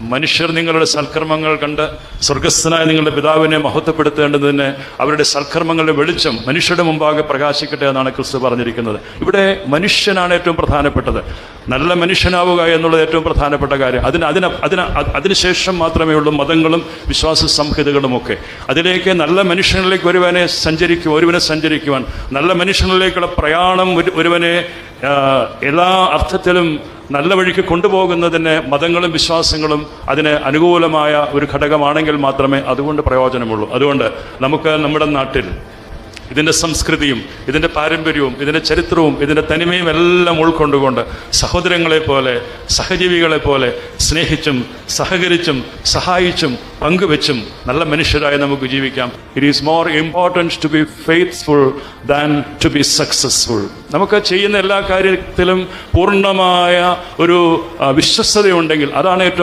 മനുഷ്യർ നിങ്ങളുടെ സൽക്കർമ്മങ്ങൾ കണ്ട് സ്വർഗസ്ഥനായ നിങ്ങളുടെ പിതാവിനെ മഹത്വപ്പെടുത്തേണ്ടതിന് അവരുടെ സൽക്കർമ്മങ്ങളുടെ വെളിച്ചം മനുഷ്യരുടെ മുമ്പാകെ പ്രകാശിക്കട്ടെ എന്നാണ് ക്രിസ്തു പറഞ്ഞിരിക്കുന്നത്. ഇവിടെ മനുഷ്യനാണ് ഏറ്റവും പ്രധാനപ്പെട്ടത്. നല്ല മനുഷ്യനാവുക എന്നുള്ളത് ഏറ്റവും പ്രധാനപ്പെട്ട കാര്യം. അതിന് അതിന് അതിന് അതിനുശേഷം മാത്രമേ ഉള്ളൂ മതങ്ങളും വിശ്വാസ സംഹിതകളുമൊക്കെ. അതിലേക്ക് നല്ല മനുഷ്യനിലേക്ക് ഒരുവനെ സഞ്ചരിക്കുക ഒരുവനെ സഞ്ചരിക്കുവാൻ നല്ല മനുഷ്യനിലേക്കുള്ള പ്രയാണം ഒരു- ഒരുവനെ എല്ലാ അർത്ഥത്തിലും നല്ല വഴിക്ക് കൊണ്ടുപോകുന്നതിന് മതങ്ങളും വിശ്വാസങ്ങളും അതിന് അനുകൂലമായ ഒരു ഘടകമാണെങ്കിൽ മാത്രമേ അതുകൊണ്ട് പ്രയോജനമുള്ളൂ. അതുകൊണ്ട് നമുക്ക് നമ്മുടെ നാട്ടിൽ ഇതിന്റെ സംസ്കൃതിയും ഇതിന്റെ പാരമ്പര്യവും ഇതിന്റെ ചരിത്രവും ഇതിന്റെ തനിമയും എല്ലാം ഉൾക്കൊണ്ടുകൊണ്ട് സഹോദരങ്ങളെ പോലെ സഹജീവികളെ പോലെ സ്നേഹിച്ചും സഹകരിച്ചും സഹായിച്ചും പങ്കുവെച്ചും നല്ല മനുഷ്യരായി നമുക്ക് ജീവിക്കാം. It is more importance to be faithful than to be successful നമുക്ക് ചെയ്യുന്ന എല്ലാ കാര്യത്തിലും പൂർണമായ ഒരു വിശ്വസ്തതയുണ്ടെങ്കിൽ അതാണ് ഏറ്റവും